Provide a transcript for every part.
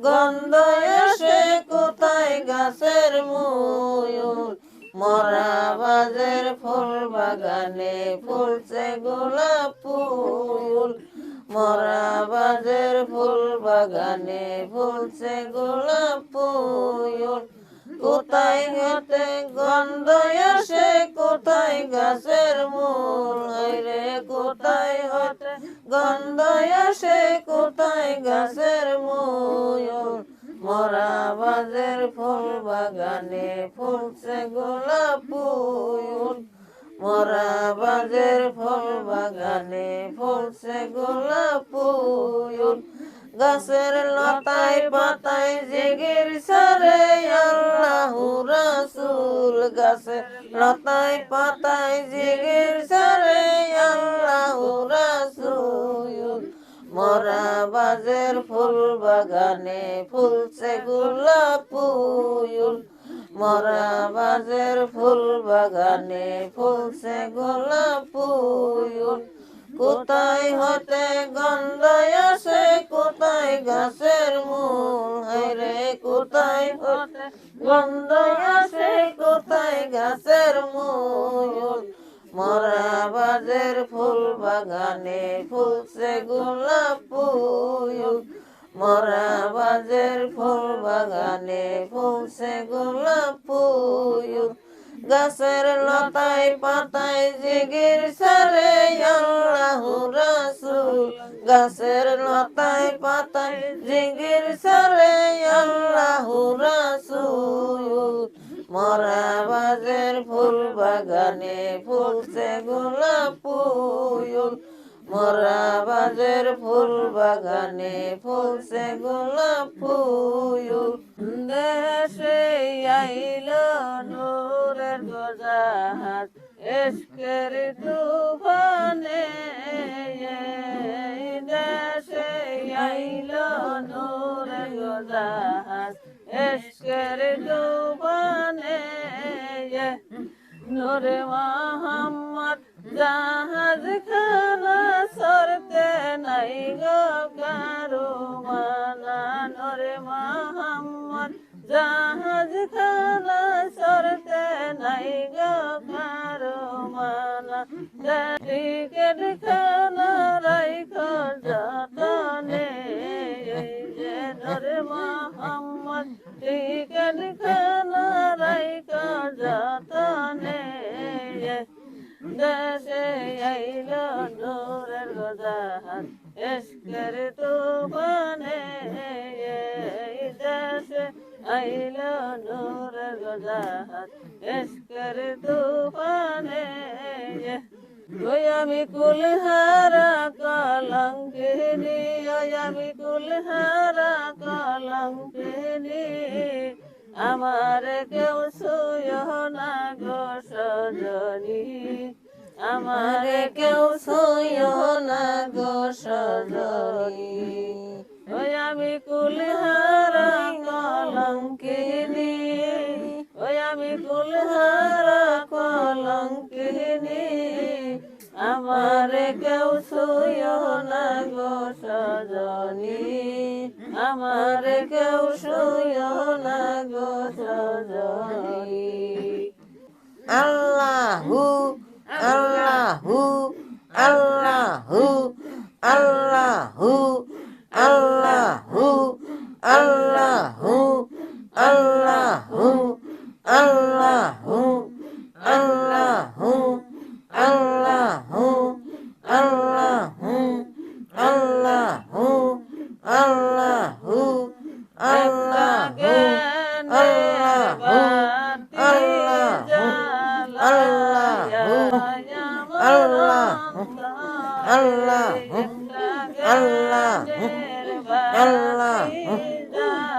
গন্ধ এসে কোথায় গাছের ময়ূর? মরা বাজের ফুল বাগানে ফুলছে গোলাপ ফুল। মরা বাজের ফুল বাগানে ফুলছে গোলাপ ফুল। কোথায় হাতে গন্ধ এসে কোথায় গাছের মূল? হতে গন্ধ আসে, কোথায় গাছের মূল মরা বাজের ফুল বাগানে ফুলছে গোলাপ মরা বাজের ফুল বাগানে ফুলছে গোলাপ গাছের লতায় পাতায় জেগের সারে আল্লাহ রাসুল। গাছের লতায় ফুল বাগানে ফুলছে গোলাপ ফুল। মরা বাজের ফুল বাগানে ফুলছে গোলাপ ফুল। কোথায় হতে গন্ধ আসে, কোথায় গাছের মূল? রে, কোথায় হতে গন্ধ আসে, কোথায় গাছের মূল? মরা বাজের ফুল বাগানে মরা বাজের ফুল বাগানে ফুলছে গোলাপ ফুল। গাছের লতায় পাতায় জিগির সারে আল্লাহ রাসুল। গাছের লতায় পাতায় জিগির সারে আল্লাহ রাসুল। মরা বাজের ফুল বাগানে ফুলছে বাগানে ফুলছে গোলাপ ফুল। দেশে আইল নূরের গজাহাত এসকের তুফানে দেশে আইল নূরের গজাহাত এসকের তুফানে নূরে মোহাম্মদ জাহাজ খানা সরতে নাই গো কারও মানা মোহাম্মদ। জাহাজ খানা সরতে নাই গো কারও মানা। টিকেট খানা রাইখ যতনে মোহাম্মদ। টিকেট খানা রাইখ যতনে। দেশে আইল নূরের গজাহাত এসকের তুফানে দেশে আইল নূরের গজাহাত এসকের তুফানে ওই আমি কুলহারা কলঙ্কিনী, ওই আমি কুলহারা কলঙ্কিনী। আমার কেউ সুয় না গো সজনী। আমার কেউ সুয় না গো সজনী। ওই আমি কুলহারা কলঙ্কিনী। ওই আমি কুলহারা কলঙ্কিনী। আমার কেউ সুয় না গো সজনী। আমার কেউ সুয় না গো সজনী। আল্লাহু আল্লাহু আল্লাহু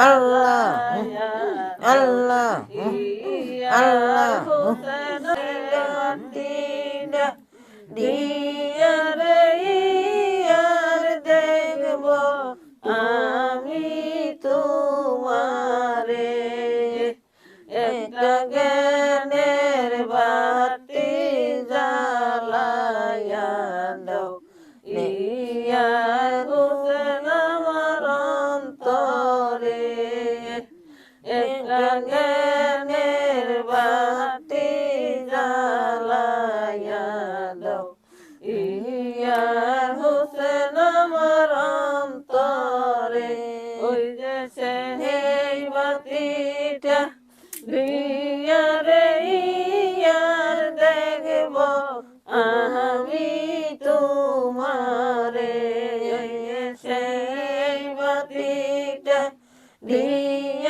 আল্লাহু আল্লাহু আল্লাহু দিয়ারে ইয়ার দেখব আমি তোমারে একটা জ্ঞানের বাতি জ্বালায়া দাও ইয়ারে ইয়ার দেখব। আমি তোমারে সেই বাতিটা। দিয়ারে